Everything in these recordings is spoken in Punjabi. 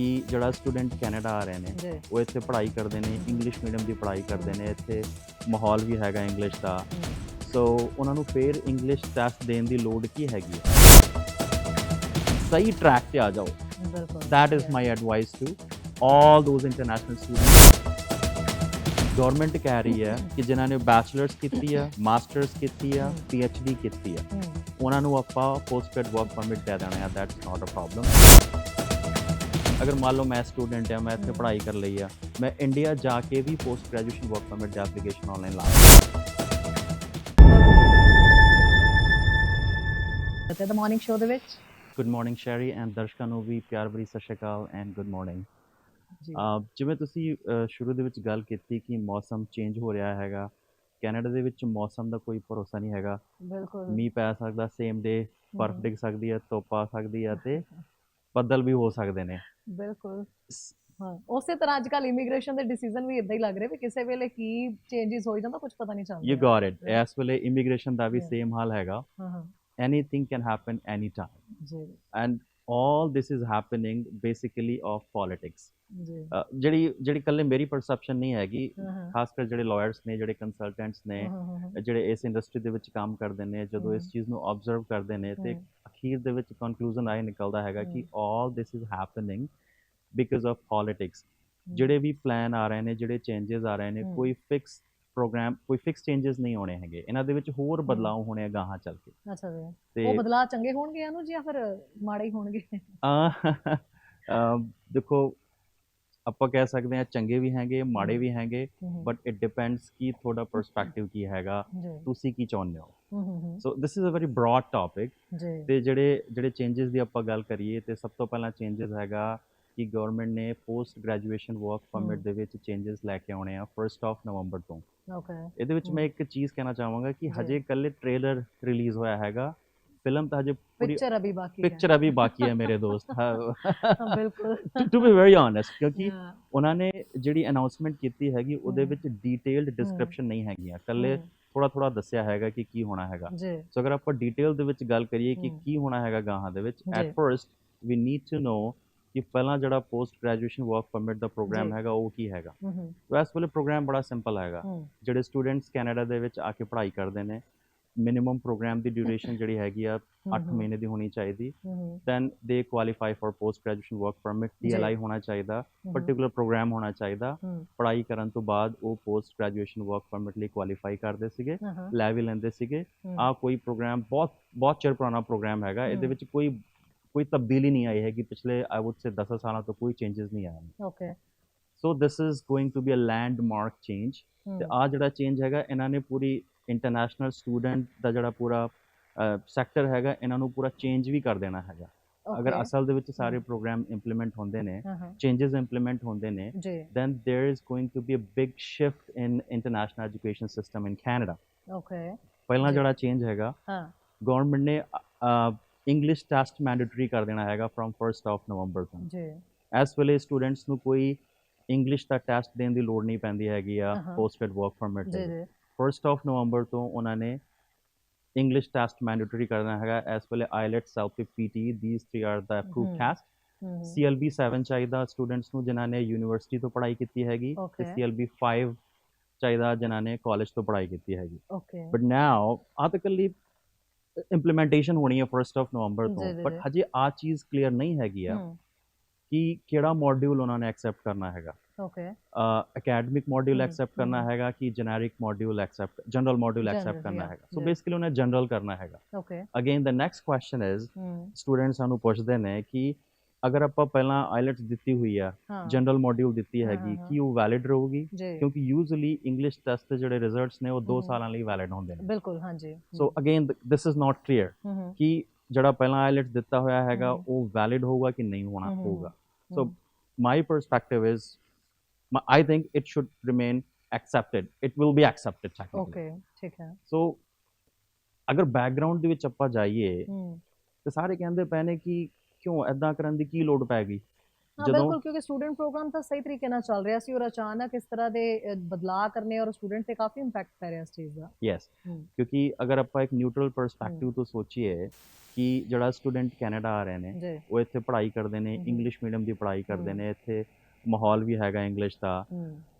ਕਿ ਜਿਹੜਾ ਸਟੂਡੈਂਟ ਕੈਨੇਡਾ ਆ ਰਹੇ ਨੇ ਉਹ ਇੱਥੇ ਪੜ੍ਹਾਈ ਕਰਦੇ ਨੇ ਇੰਗਲਿਸ਼ ਮੀਡੀਅਮ ਦੀ ਪੜ੍ਹਾਈ ਕਰਦੇ ਨੇ ਇੱਥੇ ਮਾਹੌਲ ਵੀ ਹੈਗਾ ਇੰਗਲਿਸ਼ ਦਾ। ਸੋ ਉਹਨਾਂ ਨੂੰ ਫੇਰ ਇੰਗਲਿਸ਼ ਟੈਸਟ ਦੇਣ ਦੀ ਲੋੜ ਕੀ ਹੈਗੀ ਹੈ? ਸਹੀ ਟਰੈਕ ਤੇ ਆ ਜਾਓ। ਬਿਲਕੁਲ। That is my advice to all those international students government ਕਹਿ ਰਹੀ ਹੈ ਕਿ ਜਿਨ੍ਹਾਂ ਨੇ ਬੈਚਲਰਸ ਕੀਤੀ ਆ ਮਾਸਟਰਸ ਕੀਤੀ ਆ ਡੀ ਕੀਤੀ ਆ ਉਹਨਾਂ ਨੂੰ ਆਪਾਂ ਪੋਸਟ ਗ੍ਰੈਡ ਵਰਕ ਪਰਮਿਟ ਦੇ ਦੇਣਾ ਹੈ ਦੈਟਸ ਨਾਟ ਅ ਪ੍ਰੋਬਲਮ ਅਗਰ ਮੰਨ ਲਓ ਮੈਂ ਸਟੂਡੈਂਟ ਹਾਂ ਮੈਂ ਇੱਥੇ। ਪੜ੍ਹਾਈ ਕਰ ਲਈ ਆ ਮੈਂ ਇੰਡੀਆ ਜਾ ਕੇ ਵੀ ਪੋਸਟ ਗ੍ਰੈਜੂਏਸ਼ਨ ਵਰਕ ਪਰਮਿਟ ਦੀ ਐਪਲੀਕੇਸ਼ਨ ਆਨਲਾਈਨ ਲਾ ਸਕਦਾ ਦ ਮਾਰਨਿੰਗ ਸ਼ੋਅ ਦੇ ਵਿੱਚ। ਗੁੱਡ ਮਾਰਨਿੰਗ ਸ਼ੈਰੀ ਐਂਡ ਦਰਸ਼ਕਾਂ ਨੂੰ ਵੀ ਪਿਆਰ ਭਰੀ ਸਤਿ ਸ਼੍ਰੀ ਅਕਾਲ ਐਂਡ ਗੁੱਡ ਮਾਰਨਿੰਗ ਜਿਵੇਂ ਤੁਸੀਂ ਸ਼ੁਰੂ ਦੇ ਵਿੱਚ ਗੱਲ ਕੀਤੀ ਕਿ ਮੌਸਮ ਚੇਂਜ ਹੋ ਰਿਹਾ ਹੈਗਾ ਕੈਨੇਡਾ ਦੇ ਵਿੱਚ ਮੌਸਮ ਦਾ ਕੋਈ ਭਰੋਸਾ ਨਹੀਂ ਹੈਗਾ। ਬਿਲਕੁਲ। ਮੀਂਹ ਪੈ ਸਕਦਾ ਸੇਮ ਡੇ ਬਰਫ਼ ਡਿੱਗ ਸਕਦੀ ਹੈ ਧੁੱਪ ਆ ਸਕਦੀ ਹੈ ਤੇ ਬੱਦਲ ਵੀ ਹੋ ਸਕਦੇ ਨੇ। ਬਿਲਕੁਲ। ਹਾਂ ਉਸੇ ਤਰ੍ਹਾਂ ਅੱਜ ਕੱਲ ਇਮੀਗ੍ਰੇਸ਼ਨ ਦੇ ਡਿਸੀਜਨ ਵੀ ਇਦਾਂ ਹੀ ਲੱਗ ਰਹੇ ਵੀ ਕਿਸੇ ਵੇਲੇ ਕੀ ਚੇਂਜਸ ਹੋ ਜਾਂਦਾ ਕੁਝ ਪਤਾ ਨਹੀਂ ਚੱਲਦਾ। You got it. ਇਸ ਵੇਲੇ ਇਮੀਗ੍ਰੇਸ਼ਨ ਦਾ ਵੀ. ਸੇਮ ਹਾਲ ਹੈਗਾ। ਹਾਂ ਹਾਂ। Anything can happen any time ਜੀ। And all this is happening basically of politics ਜੀ। ਅਹ ਜਿਹੜੀ ਜਿਹੜੀ ਕੱਲੇ ਮੇਰੀ ਪਰਸੈਪਸ਼ਨ ਨਹੀਂ ਹੈਗੀ ਖਾਸ ਕਰ ਜਿਹੜੇ ਲਾਇਰਸ ਨੇ ਜਿਹੜੇ ਕੰਸਲਟੈਂਟਸ ਨੇ ਜਿਹੜੇ ਇਸ ਇੰਡਸਟਰੀ ਦੇ ਵਿੱਚ ਕੰਮ ਕਰਦੇ ਨੇ ਜਦੋਂ ਇਸ। ਚੀਜ਼ ਨੂੰ ਆਬਜ਼ਰਵ ਕਰਦੇ ਨੇ ਤੇ ਅਖੀਰ ਦੇ ਵਿੱਚ ਕਨਕਲੂਜਨ ਆਏ ਨਿਕਲਦਾ ਹੈਗਾ ਕਿ all this is happening because of politics ਜਿਹੜੇ ਵੀ ਪਲਾਨ ਆ ਰਹੇ ਨੇ ਜਿਹੜੇ ਚੇਂजेस ਆ ਰਹੇ ਨੇ ਕੋਈ ਫਿਕਸ ਪ੍ਰੋਗਰਾਮ ਕੋਈ ਫਿਕਸ ਚੇਂजेस ਨਹੀਂ ਹੋਣੇ ਹੈਗੇ। ਇਹਨਾਂ ਦੇ ਵਿੱਚ ਹੋਰ ਬਦਲਾਅ ਹੋਣੇ ਆ ਗਾਹਾਂ ਚੱਲ ਕੇ। ਅੱਛਾ ਜੀ। ਉਹ ਬਦਲਾਅ ਚੰਗੇ ਹੋਣਗੇ ਇਹਨੂੰ ਜਾਂ ਫਿਰ ਮਾੜੇ ਹੀ ਹੋਣਗੇ? ਆ ਦੇਖੋ ਆਪਾਂ ਕਹਿ ਸਕਦੇ ਆ ਚੰਗੇ ਵੀ ਹੈਗੇ ਮਾੜੇ ਵੀ ਹੈਗੇ ਬਟ ਇਟ ਡਿਪੈਂਡਸ ਕਿ ਤੁਹਾਡਾ ਪਰਸਪੈਕਟਿਵ ਕੀ ਹੈਗਾ ਤੁਸੀਂ ਕੀ ਚਾਹੁੰਦੇ ਹੋ? So this is a very broad topic ਤੇ ਜਿਹੜੇ ਜਿਹੜੇ ਚੇਂजेस ਦੀ ਆਪਾਂ ਗੱਲ ਕਰੀਏ ਤੇ ਸਭ ਤੋਂ ਪਹਿਲਾਂ ਚੇਂजेस ਹੈਗਾ ਕਿ ਗਵਰਨਮੈਂਟ ਨੇ ਪੋਸਟ ਗ੍ਰੈਜੂਏਸ਼ਨ ਵਰਕ ਪਰਮਿਟ ਦੇ ਵਿੱਚ ਚੇਂजेस ਲੈ ਕੇ ਆਉਣੇ ਆ 1st ਆਫ ਨਵੰਬਰ ਤੋਂ। ਓਕੇ ਇਹਦੇ ਵਿੱਚ ਮੈਂ ਇੱਕ ਚੀਜ਼ ਕਹਿਣਾ ਚਾਹਾਂਗਾ ਕਿ ਹਜੇ ਕੱਲੇ ਟ੍ਰੇਲਰ ਰਿਲੀਜ਼ ਹੋਇਆ ਹੈਗਾ ਫਿਲਮ ਤਾਂ ਹਜੇ ਪੂਰੀ ਪਿਕਚਰ ਅਭੀ ਬਾਕੀ ਹੈ। ਪਿਕਚਰ ਅਭੀ ਬਾਕੀ ਹੈ ਮੇਰੇ ਦੋਸਤ ਹਾਂ, ਬਿਲਕੁਲ। ਟੂ ਬੀ ਵੈਰੀ ਓਨੈਸਟ ਕਿਉਂਕਿ ਉਹਨਾਂ ਨੇ ਜਿਹੜੀ ਅਨਾਉਂਸਮੈਂਟ ਕੀਤੀ ਹੈਗੀ ਉਹਦੇ। ਵਿੱਚ ਡੀਟੇਲਡ ਡਿਸਕ੍ਰਿਪਸ਼ਨ ਨਹੀਂ ਹੈਗੀਆਂ। ਇਕੱਲੇ ਹਮ, ਥੋੜਾ ਥੋੜਾ ਦੱਸਿਆ ਹੈਗਾ ਕਿ ਕੀ ਹੋਣਾ ਹੈਗਾ। ਸੋ ਅਗਰ ਆਪਾਂ ਡਿਟੇਲ ਦੇ ਵਿੱਚ ਗੱਲ ਕਰੀਏ ਕਿ। ਕੀ ਹੋਣਾ ਹੈਗਾ ਗਾਹਾਂ ਦੇ ਵਿੱਚ। At first we need to know ਕਿ ਪਹਿਲਾਂ ਜਿਹੜਾ ਪੋਸਟ ਗ੍ਰੈਜੂਏਸ਼ਨ ਵਰਕ ਪਰਮਿਟ ਦਾ ਪ੍ਰੋਗਰਾਮ। ਹੈਗਾ ਉਹ ਕੀ ਹੈਗਾ। ਹਮ, ਹਮ, ਸੋ ਇਸ ਵੇਲੇ ਪ੍ਰੋਗਰਾਮ ਬੜਾ ਸਿੰਪਲ ਹੈਗਾ। ਜਿਹੜੇ ਸਟੂਡੈਂਟਸ ਕੈਨੇਡਾ ਦੇ ਵਿੱਚ ਆ ਕੇ ਪੜ੍ਹਾਈ ਕਰਦੇ ਨੇ ਮਿਨੀਮਮ ਪ੍ਰੋਗਰਾਮ ਦੀ ਡਿਊਰੇਸ਼ਨ ਜਿਹੜੀ ਹੈਗੀ ਆ 8 ਮਹੀਨੇ ਦੀ ਹੋਣੀ ਚਾਹੀਦੀ। Then they qualify for post graduation work permit PLI ਹੋਣਾ ਚਾਹੀਦਾ ਪਾਰਟਿਕੂਲਰ ਪ੍ਰੋਗਰਾਮ ਹੋਣਾ ਚਾਹੀਦਾ। ਪੜ੍ਹਾਈ ਕਰਨ ਤੋਂ ਬਾਅਦ ਉਹ ਪੋਸਟ ਗ੍ਰੈਜੂਏਸ਼ਨ ਵਰਕ ਪਰਮਿਟ ਲਈ ਕੁਆਲੀਫਾਈ ਕਰਦੇ ਸੀਗੇ ਲੈ ਵੀ ਲੈਂਦੇ ਸੀਗੇ। ਆ ਕੋਈ ਪ੍ਰੋਗਰਾਮ ਬਹੁਤ ਬਹੁਤ ਚਿਰ ਪੁਰਾਣਾ ਪ੍ਰੋਗਰਾਮ ਹੈਗਾ। ਇਹਦੇ ਵਿੱਚ ਕੋਈ ਕੋਈ ਤਬਦੀਲੀ ਨਹੀਂ ਆਈ ਹੈ ਪਿਛਲੇ ਆਈ ਊਡ ਸੇ 10 ਸਾਲਾਂ ਤੋਂ ਕੋਈ ਚੇਂजेस ਨਹੀਂ ਆਏ okay so this is going to be a landmark change ਤੇ ਆ ਜਿਹੜਾ ਚੇਂਜ ਹੈਗਾ ਇਹਨਾਂ ਨੇ ਪੂਰੀ ਇੰਟਰਨੈਸ਼ਨਲ ਸਟੂਡੈਂਟ ਦਾ ਜਿਹੜਾ ਪੂਰਾ ਸੈਕਟਰ ਹੈਗਾ ਇਹਨਾਂ ਨੂੰ ਪੂਰਾ ਚੇਂਜ ਵੀ ਕਰ ਦੇਣਾ ਹੈਗਾ। ਅਗਰ ਅਸਲ ਦੇ ਵਿੱਚ ਸਾਰੇ। ਪ੍ਰੋਗਰਾਮ ਇੰਪਲੀਮੈਂਟ ਹੁੰਦੇ ਨੇ ਚੇਂजेस ਇੰਪਲੀਮੈਂਟ ਹੁੰਦੇ ਨੇ then there is going to be a big shift in international education system in Canada. Okay ਪਹਿਲਾਂ। ਜਿਹੜਾ ਚੇਂਜ ਹੈਗਾ ਹਾਂ। ਗਵਰਨਮੈਂਟ ਨੇ ਇੰਗਲਿਸ਼ ਟੈਸਟ ਮੈਂਡੇਟਰੀ ਕਰ ਦੇਣਾ ਹੈਗਾ ਫਰਮ 1st ਆਫ ਨਵੰਬਰ ਤੋਂ। ਜੀ। ਇਸ ਵੇਲੇ ਸਟੂਡੈਂਟਸ ਨੂੰ ਕੋਈ ਇੰਗਲਿਸ਼ ਦਾ ਟੈਸਟ ਦੇਣ ਦੀ ਲੋੜ ਨਹੀਂ ਪੈਂਦੀ ਹੈਗੀ ਆ। ਪੋਸਟਡ ਵਰਕ ਪਰਮਿਟ ਜੀ। 1st ਆਫ ਨਵੰਬਰ ਤੋਂ ਉਹਨਾਂ ਨੇ ਇੰਗਲਿਸ਼ ਟੈਸਟ ਮੈਂਡੇਟਰੀ ਕਰਨਾ ਹੈਗਾ। ਇਸ ਵੇਲੇ IELTS CELPIP PTE these three are the approved. Test CLB 7 ਚਾਹੀਦਾ ਸਟੂਡੈਂਟਸ ਨੂੰ ਜਿਨ੍ਹਾਂ ਨੇ ਯੂਨੀਵਰਸਿਟੀ ਤੋਂ ਪੜ੍ਹਾਈ ਕੀਤੀ ਹੈਗੀ ਤੇ. CLB 5 ਚਾਹੀਦਾ ਜਿਨ੍ਹਾਂ ਨੇ ਕਾਲਜ ਤੋਂ ਪੜ੍ਹਾਈ ਕੀਤੀ ਹੈਗੀ। ਓਕੇ ਬਟ ਨਾਓ ਆ ਤਾਂ ਕੱਲੀ ਇੰਪਲੀਮੈਂਟੇਸ਼ਨ ਹੋਣੀ ਹੈ 1st ਆਫ ਨਵੰਬਰ ਤੋਂ। ਬਟ। ਹਜੇ ਆ ਚੀਜ਼ ਕਲੀਅਰ ਨਹੀਂ ਹੈਗੀ ਆ ਕਿ ਕਿਹੜਾ ਮੋਡਿਊਲ ਉਹਨਾਂ ਨੇ ਐਕਸੈਪਟ ਕਰਨਾ ਹੈਗਾ। ਓਕੇ ਅਕੈਡਮਿਕ ਮੋਡਿਊਲ ਐਕਸੈਪਟ ਕਰਨਾ। ਹੈਗਾ ਕਿ generic module accept general module accept ਕਰਨਾ ਹੈਗਾ ਸੋ. ਬੇਸਿਕਲੀ ਉਹਨੇ ਜਨਰਲ ਕਰਨਾ ਹੈਗਾ okay again the next question is hmm, students ਸਾਨੂੰ ਪੁੱਛਦੇ ਨੇ ਕਿ ਅਗਰ ਆਪਾਂ ਪਹਿਲਾਂ ਆਈਲੈਟਸ ਦਿੱਤੀ ਹੋਈ ਆ ਜਨਰਲ ਮੋਡਿਊਲ ਦਿੱਤੀ ਹੈਗੀ ਕੀ ਉਹ ਵੈਲਿਡ ਰਹੂਗੀ ਕਿਉਂਕਿ ਯੂਜ਼ੂਲੀ ਇੰਗਲਿਸ਼ ਟੈਸਟ ਦੇ ਜਿਹੜੇ ਰਿਜ਼ਲਟਸ ਨੇ ਉਹ 2 ਹਮ। ਸਾਲਾਂ ਲਈ ਵੈਲਿਡ ਹੁੰਦੇ ਨੇ ਬਿਲਕੁਲ ਹਾਂਜੀ so again this is not clear ਕਿ ਜਿਹੜਾ ਪਹਿਲਾਂ ਆਈਲੈਟਸ ਦਿੱਤਾ ਹੋਇਆ ਹੈਗਾ। ਉਹ ਵੈਲਿਡ ਹੋਊਗਾ ਕਿ ਨਹੀਂ ਹੋਣਾ ਹੋਊਗਾ my perspective is my, i think it should remain accepted. It will be accepted technically. Okay ਠੀਕ ਹੈ so ਅਗਰ ਬੈਕਗ੍ਰਾਉਂਡ ਦੇ ਵਿੱਚ ਆਪਾਂ ਜਾਈਏ ਤੇ ਸਾਰੇ ਕਹਿੰਦੇ ਪਏ ਨੇ ਕਿ ਕਿਉਂ ਐਦਾਂ ਕਰਨ ਦੀ ਕੀ ਲੋੜ ਪੈ ਗਈ ਹਾਂ ਬਿਲਕੁਲ ਕਿਉਂਕਿ ਸਟੂਡੈਂਟ ਪ੍ਰੋਗਰਾਮ ਤਾਂ ਸਹੀ ਤਰੀਕੇ ਨਾਲ ਚੱਲ ਰਿਹਾ ਸੀ ਔਰ ਅਚਾਨਕ ਇਸ ਤਰ੍ਹਾਂ ਦੇ ਬਦਲਾਅ ਕਰਨੇ ਔਰ ਸਟੂਡੈਂਟ ਤੇ ਕਾਫੀ ਇੰਪੈਕਟ ਪੈ ਰਿਹਾ ਇਸ ਚੀਜ਼ ਦਾ ਯੈਸ ਕਿਉਂਕਿ ਅਗਰ ਆਪਾਂ ਇੱਕ ਨਿਊਟਰਲ ਪਰਸਪੈਕਟਿਵ ਤੋਂ ਸੋਚੀਏ ਕਿ ਜਿਹੜਾ ਸਟੂਡੈਂਟ ਕੈਨੇਡਾ ਆ ਰਹੇ ਨੇ ਉਹ ਇੱਥੇ ਪੜ੍ਹਾਈ ਕਰਦੇ ਨੇ। ਇੰਗਲਿਸ਼ ਮੀਡੀਅਮ ਦੀ ਪੜ੍ਹਾਈ ਕਰਦੇ। ਨੇ ਇੱਥੇ ਮਾਹੌਲ ਵੀ ਹੈਗਾ ਇੰਗਲਿਸ਼ ਦਾ।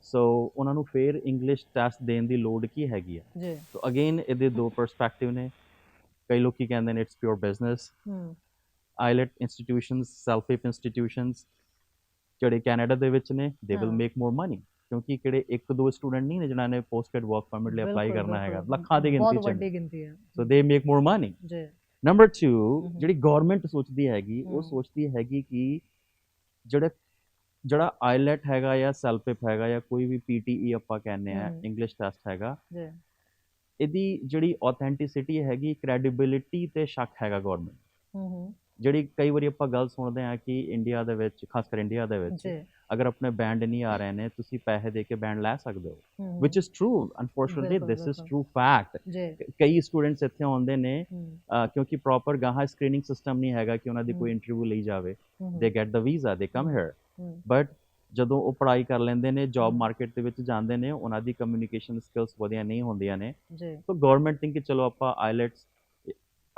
ਸੋ ਉਹਨਾਂ ਨੂੰ ਫੇਰ ਇੰਗਲਿਸ਼ ਟੈਸਟ ਦੇਣ ਦੀ ਲੋੜ ਕੀ ਹੈਗੀ ਆ? ਜੀ। ਸੋ ਅਗੇਨ ਇਹਦੇ ਦੋ ਪਰਸਪੈਕਟਿਵ ਨੇ। ਕਈ ਲੋਕੀ ਕਹਿੰਦੇ ਨੇ it's pure business IELTS institutions CELPIP institutions ਜਿਹੜੇ ਕੈਨੇਡਾ ਦੇ ਵਿੱਚ ਨੇ they will. Make more money ਕਿਉਂਕਿ ਕਿਹੜੇ ਇੱਕ ਦੋ ਸਟੂਡੈਂਟ ਨਹੀਂ ਨੇ ਜਿਨ੍ਹਾਂ ਨੇ ਪੋਸਟਡ ਵਰਕ ਪਰਮਿਟ ਲਈ ਅਪਲਾਈ ਕਰਨਾ ਹੈਗਾ। ਲੱਖਾਂ ਦੀ ਬਹੁਤ ਗਿਣਤੀ ਚ ਵੱਡੀ ਗਿਣਤੀ ਹੈ so they make more money ਜੀ। Number 2 hmm. ਜਿਹੜੀ ਗਵਰਨਮੈਂਟ ਸੋਚਦੀ ਹੈਗੀ ਉਹ। ਸੋਚਦੀ ਹੈਗੀ ਕਿ ਜਿਹੜਾ ਜਿਹੜਾ ਆਈਲੈਟ ਹੈਗਾ ਜਾਂ ਸੈਲਫਿਪ ਹੈਗਾ ਜਾਂ ਕੋਈ ਵੀ ਪੀਟੀਈ ਆਪਾਂ ਕਹਿੰਦੇ ਆ। ਇੰਗਲਿਸ਼ ਟੈਸਟ ਹੈਗਾ ਜੀ ਇਹਦੀ ਜਿਹੜੀ ਆਥੈਂਟਿਸਿਟੀ ਹੈਗੀ ਕ੍ਰੈਡੀਬਿਲਿਟੀ ਤੇ ਸ਼ੱਕ ਹੈਗਾ ਗਵਰਨਮੈਂਟ ਹੂੰ ਹੂੰ ਜਿਹੜੀ ਕਈ ਵਾਰੀ ਆਪਾਂ ਗੱਲ ਸੁਣਦੇ ਆ ਕਿ ਇੰਡੀਆ ਦੇ ਵਿੱਚ ਖਾਸ ਕਰ ਇੰਡੀਆ ਦੇ ਵਿੱਚ ਅਗਰ ਆਪਣੇ ਬੈਂਡ ਨਹੀਂ ਆ ਰਹੇ ਨੇ ਤੁਸੀਂ ਪੈਸੇ ਦੇ ਕੇ ਬੈਂਡ ਲੈ ਸਕਦੇ ਹੋ। ਹੂੰ ਵਿਚ ਇਜ਼ ਟਰੂ ਅਨਫੋਰਚੂਨਟਲੀ ਬਿਲਕੁਲ, ਦਿਸ ਇਜ਼ ਬਿਲਕੁਲ। ਟਰੂ ਫੈਕਟ ਜੀ। ਕਈ ਸਟੂਡੈਂਟਸ ਇੱਥੇ ਆਉਂਦੇ ਨੇ ਕਿਉਂਕਿ ਪ੍ਰੋਪਰ ਗਾਹਾਂ ਸਕਰੀਨਿੰਗ ਸਿਸਟਮ ਨਹੀਂ ਹੈਗਾ ਕਿ ਉਹਨਾਂ ਦੀ ਕੋਈ। ਇੰਟਰਵਿਊ ਲਈ ਜਾਵੇ। ਦੇ ਗੈਟ ਦ ਵੀਜ਼ਾ ਦੇ ਕਮ ਹੇਅਰ ਬਟ ਜਦੋਂ ਉਹ ਪੜ੍ਹਾਈ ਕਰ ਲੈਂਦੇ ਨੇ ਜੌਬ। ਮਾਰਕੀਟ ਦੇ ਵਿੱਚ ਜਾਂਦੇ ਨੇ ਉਹਨਾਂ ਦੀ ਕਮਿਊਨੀਕੇਸ਼ਨ ਸਕਿੱਲਸ ਵਧੀਆ ਨਹੀਂ ਹੁੰਦੀਆਂ ਨੇ। ਸੋ ਗਵਰਨਮੈਂਟ ਥਿੰਕ ਕਿ ਚਲੋ ਆਪਾਂ ਆਈਲੈਟਸ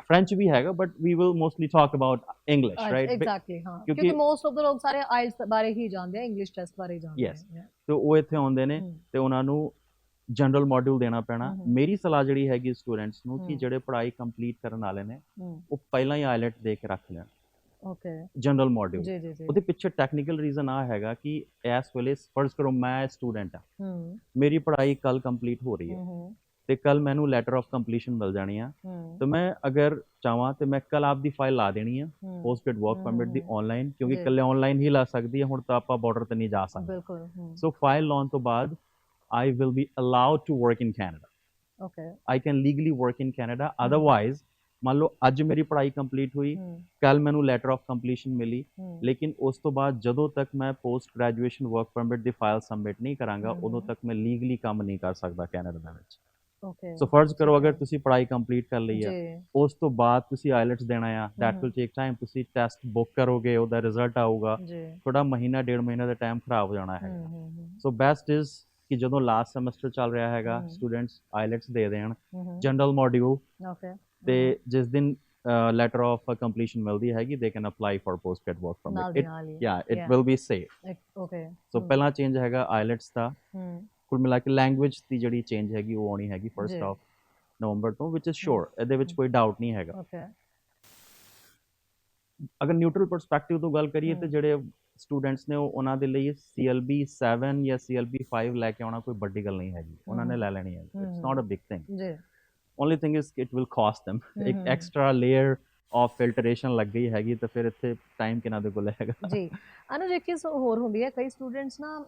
ਫ੍ਰੈਂਚ ਵੀ ਹੈਗਾ but we will mostly talk about English right exactly ਹਾਂ। ਕਿਉਂਕਿ- ਮੋਸਟ ਆਫ ਦ ਲੋਕ ਸਾਰੇ ਆਇਲਸ ਬਾਰੇ ਹੀ ਜਾਣਦੇ ਆ ਇੰਗਲਿਸ਼ ਟੈਸਟ ਬਾਰੇ ਜਾਣਦੇ. ਆ। ਤੇ ਉਹ ਇੱਥੇ ਆਉਂਦੇ ਨੇ ਤੇ ਉਹਨਾਂ ਨੂੰ ਜਨਰਲ ਮੋਡਿਊਲ ਦੇਣਾ ਪੈਣਾ। ਮੇਰੀ ਸਲਾਹ ਜਿਹੜੀ ਹੈਗੀ ਸਟੂਡੈਂਟਸ ਨੂੰ ਕਿ। ਜਿਹੜੇ ਪੜ੍ਹਾਈ ਕੰਪਲੀਟ ਕਰਨ ਵਾਲੇ ਨੇ ਉਹ ਪਹਿਲਾਂ ਹੀ ਆਈਲੈਟ ਦੇ ਕੇ ਰੱਖ ਲੈਣ। ਓਕੇ ਜਨਰਲ ਮੋਡਿਊਲ ਜੀ ਜੀ ਜੀ। ਉਹਦੇ ਪਿੱਛੇ ਟੈਕਨੀਕਲ ਰੀਜ਼ਨ ਆ ਹੈਗਾ ਕਿ ਇਸ ਵੇਲੇ ਫਰਜ਼ ਕਰੋ ਮੈਂ ਸਟੂਡੈਂਟ ਆ। ਮੇਰੀ ਪੜ੍ਹਾਈ ਕੱਲ ਕੰਪਲੀਟ ਹੋ ਰਹੀ ਹੂੰ। ਤੇ ਕੱਲ ਮੈਨੂੰ ਲੈਟਰ ਆਫ ਕੰਪਲੀਸ਼ਨ ਮਿਲ ਜਾਣੀ ਆ। ਤੇ ਮੈਂ ਅਗਰ ਚਾਹਾਂ ਤੇ ਮੈਂ ਕੱਲ ਆਪਦੀ ਫਾਈਲ ਲਾ ਦੇਣੀ ਆ ਪੋਸਟਡ ਵਰਕ ਪਰਮਿਟ ਦੀ। ਆਨਲਾਈਨ ਕਿਉਂਕਿ ਜੀ। ਇਕੱਲੇ ਆਨਲਾਈਨ ਹੀ ਲਾ ਸਕਦੀ ਹੈ ਹੁਣ ਤਾਂ ਆਪਾਂ ਬਾਰਡਰ ਤੇ ਨਹੀਂ ਜਾ ਸਕਦੇ। ਬਿਲਕੁਲ ਸੋ ਫਾਈਲ ਲਾਉਣ ਤੋਂ ਬਾਅਦ I will be allowed to work in Canada okay I can legally work in Canada otherwise ਮੰਨ ਲਓ ਅੱਜ ਮੇਰੀ ਪੜ੍ਹਾਈ ਕੰਪਲੀਟ ਹੋਈ ਕੱਲ ਮੈਨੂੰ ਲੈਟਰ ਆਫ ਕੰਪਲੀਸ਼ਨ ਮਿਲੀ ਲੇਕਿਨ ਉਸ ਤੋਂ ਬਾਅਦ ਜਦੋਂ ਤੱਕ ਮੈਂ ਪੋਸਟ ਗ੍ਰੈਜੂਏਸ਼ਨ ਵਰਕ ਪਰਮਿਟ ਦੀ ਫਾਈਲ ਸਬਮਿਟ ਨਹੀਂ ਕਰਾਂਗਾ। ਉਦੋਂ ਤੱਕ ਮੈਂ ਲੀਗਲੀ ਕੰਮ ਨਹੀਂ ਕਰ ਸਕਦਾ ਕੈਨੇਡਾ ਦੇ ਵਿੱਚ। ਸੋ ਫਰਜ਼ ਕਰੋ ਅਗਰ। ਤੁਸੀਂ ਪੜ੍ਹਾਈ ਕੰਪਲੀਟ ਕਰ ਲਈ ਹੈ ਜੀ। ਉਸ ਤੋਂ ਬਾਅਦ ਤੁਸੀਂ ਆਈਲੈਟਸ ਦੇਣਾ ਆ ਦੈਟ। ਵਿਲ ਟੇਕ ਟਾਈਮ ਤੁਸੀਂ ਟੈਸਟ ਬੁੱਕ ਕਰੋਗੇ ਉਹਦਾ ਰਿਜ਼ਲਟ ਆਊਗਾ। ਤੁਹਾਡਾ ਮਹੀਨਾ ਡੇਢ ਮਹੀਨਾ ਦਾ ਟਾਈਮ ਖਰਾਬ ਹੋ ਜਾਣਾ ਹੂੰ ਸੋ ਬੈਸਟ ਇਜ਼ ਕਿ ਜਦੋਂ ਲਾਸਟ ਸਮੈਸਟਰ ਚੱਲ ਰਿਹਾ ਹੈਗਾ। ਸਟੂਡੈਂਟਸ ਆਈਲੈਟਸ ਦੇ ਦੇਣ। ਜਨਰਲ ਮੋਡਿਊਲ ਓਕੇ ਤੇ ਜਿਸ ਦਿਨ ਲੈਟਰ ਆਫ ਕੰਪਲੀਸ਼ਨ ਮਿਲਦੀ ਹੈਗੀ they can apply for post grad work the it yeah it. Will be safe okay so ਪਹਿਲਾ ਚੇਂਜ ਹੈਗਾ ਆਈਲੈਟਸ ਦਾ। ਕੁੱਲ ਮਿਲਾ ਕੇ ਲੈਂਗੁਏਜ ਦੀ ਜਿਹੜੀ ਚੇਂਜ ਹੈਗੀ ਉਹ ਆਉਣੀ ਹੈਗੀ। ਫਰਸਟ ਆਫ ਨਵੰਬਰ ਤੋਂ ਵਿਚ ਇਜ਼ ਸ਼ੋਰ ਇਹਦੇ ਵਿੱਚ। ਕੋਈ ਡਾਊਟ ਨਹੀਂ ਹੈਗਾ ਓਕੇ ਅਗਰ ਨਿਊਟਰਲ ਪਰਸਪੈਕਟਿਵ ਤੋਂ ਗੱਲ ਕਰੀਏ ਤੇ। ਜਿਹੜੇ ਸਟੂਡੈਂਟਸ ਨੇ ਉਹ ਉਹਨਾਂ ਦੇ ਲਈ CLB 7 ਜਾਂ CLB 5 ਲੈ ਕੇ ਆਉਣਾ ਕੋਈ ਵੱਡੀ ਗੱਲ ਨਹੀਂ ਹੈਗੀ ਉਹਨਾਂ ਨੇ। ਲੈ ਲੈਣੀ ਹੈ it's. Not a big thing ਜੀ only thing is it will cost them ਇੱਕ। ਐਕਸਟਰਾ ਲੇਅਰ ਆਫ ਫਿਲਟਰੇਸ਼ਨ ਲੱਗ ਗਈ ਹੈਗੀ ਤਾਂ ਫਿਰ ਇੱਥੇ ਟਾਈਮ ਕਿਨਾਂ ਦੇ ਕੋਲ ਹੈਗਾ? ਜੀ। ਅਨੁਜ ਇੱਕ ਚੀਜ਼ ਹੋਰ ਹੁੰਦੀ ਹੈ ਕਈ ਸਟੂਡੈਂਟਸ ਨਾ